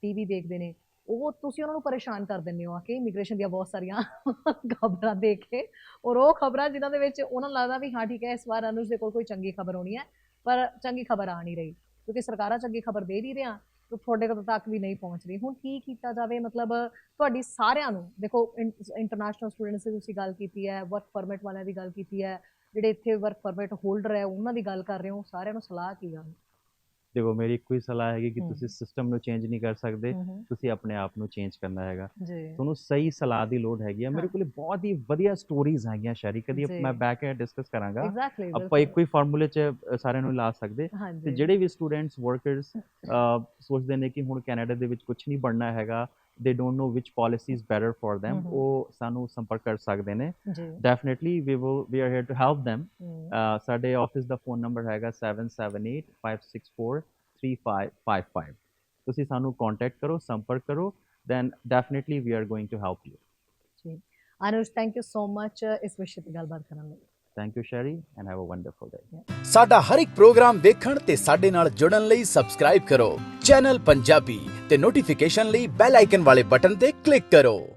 ਟੀਵੀ ਦੇਖਦੇ ਨੇ, ਉਹ ਤੁਸੀਂ ਉਹਨਾਂ ਨੂੰ ਪਰੇਸ਼ਾਨ ਕਰ ਦਿੰਦੇ ਹੋ ਆ ਕੇ ਇਮੀਗ੍ਰੇਸ਼ਨ ਦੀਆਂ ਬਹੁਤ ਸਾਰੀਆਂ ਖਬਰਾਂ ਦੇਖ ਕੇ। ਔਰ ਉਹ ਖਬਰਾਂ ਜਿਨ੍ਹਾਂ ਦੇ ਵਿੱਚ ਉਹਨਾਂ ਨੂੰ ਲੱਗਦਾ ਵੀ ਹਾਂ, ਠੀਕ ਹੈ, ਇਸ ਵਾਰ ਅਨੁਜ ਦੇ ਕੋਲ ਕੋਈ ਚੰਗੀ ਖਬਰ ਹੋਣੀ ਹੈ, ਪਰ ਚੰਗੀ ਖਬਰ ਆ ਨਹੀਂ ਰਹੀ। ਕਿਉਂਕਿ ਸਰਕਾਰਾਂ ਚੰਗੀ ਖਬਰ ਦੇ ਨਹੀਂ ਰਿਹਾ ਤੁਹਾਡੇ ਕੋਲ ਤੱਕ ਵੀ ਨਹੀਂ ਪਹੁੰਚ ਰਹੀ। ਹੁਣ ਕੀ ਕੀਤਾ ਜਾਵੇ? ਮਤਲਬ ਤੁਹਾਡੀ ਸਾਰਿਆਂ ਨੂੰ, ਦੇਖੋ ਇੰਟਰਨੈਸ਼ਨਲ ਸਟੂਡੈਂਟਸ ਦੀ ਤੁਸੀਂ ਗੱਲ ਕੀਤੀ ਹੈ ਵਰਕ ਪਰਮਿਟ ਵਾਲਿਆਂ ਦੀ ਗੱਲ ਕੀਤੀ ਹੈ, ਜਿਹੜੇ ਇੱਥੇ ਵਰਕ ਪਰਮਿਟ ਹੋਲਡਰ ਹੈ, ਉਹਨਾਂ ਦੀ ਗੱਲ ਕਰ ਰਹੇ ਹੋ, ਸਾਰਿਆਂ ਨੂੰ ਸਲਾਹ ਕੀ ਆ? ਦੇਖੋ ਮੇਰੀ ਇੱਕੋ ਹੀ ਸਲਾਹ ਹੈਗੀ ਕਿ। ਤੁਸੀਂ ਸਿਸਟਮ ਨੂੰ ਚੇਂਜ ਨਹੀਂ ਕਰ ਸਕਦੇ ਤੁਸੀਂ ਆਪਣੇ ਆਪ ਨੂੰ ਚੇਂਜ ਕਰਨਾ ਹੈਗਾ। ਤੁਹਾਨੂੰ ਸਹੀ ਸਲਾਹ ਦੀ ਲੋੜ ਹੈਗੀ ਆ। ਮੇਰੇ ਹਾਂ। ਕੋਲ ਬਹੁਤ ਹੀ ਵਧੀਆ ਸਟੋਰੀਜ਼ ਹੈਗੀਆਂ ਸ਼ੈਰੀ ਕਦੀ। ਮੈਂ ਬੈਕ ਕੇ ਡਿਸਕਸ ਕਰਾਂਗਾ। ਆਪਾਂ ਇੱਕੋ ਹੀ ਫਾਰਮੂਲੇ 'ਚ ਸਾਰਿਆਂ ਨੂੰ ਲਾ ਸਕਦੇ। ਤੇ ਜਿਹੜੇ ਵੀ ਸਟੂਡੈਂਟਸ ਵਰਕਰਸ ਸੋਚਦੇ ਨੇ ਕਿ ਹੁਣ ਕੈਨੇਡਾ ਦੇ ਵਿੱਚ ਕੁਝ ਨਹੀਂ ਬਣਨਾ ਹੈਗਾ they don't know which policies better for them hmm. ਉਹ ਸਾਨੂੰ ਸੰਪਰਕ ਕਰ ਸਕਦੇ ਨੇ। Definitely we will we are here to help them ਸਾਡੇ ਆਫਿਸ ਦਾ ਫੋਨ ਨੰਬਰ ਹੈਗਾ 7785643555 ਤੁਸੀਂ ਸਾਨੂੰ ਕੰਟੈਕਟ ਕਰੋ ਸੰਪਰਕ ਕਰੋ then definitely we are going to help you ਜੀ। Anuj thank you so much ਇਸ ਵਿਸ਼ੇ ਤੇ ਗੱਲਬਾਤ ਕਰਨ ਲਈ। Thank you, sherry, and have a wonderful day. ਸਾਡਾ ਹਰ ਇੱਕ ਪ੍ਰੋਗਰਾਮ ਵੇਖਣ ਤੇ ਸਾਡੇ ਨਾਲ ਜੁੜਨ ਲਈ ਸਬਸਕ੍ਰਾਈਬ ਕਰੋ। ਚੈਨਲ ਪੰਜਾਬੀ ਤੇ ਨੋਟੀਫਿਕੇਸ਼ਨ ਲਈ ਬੈਲ ਆਈਕਨ ਵਾਲੇ ਬਟਨ ਤੇ ਕਲਿੱਕ ਕਰੋ।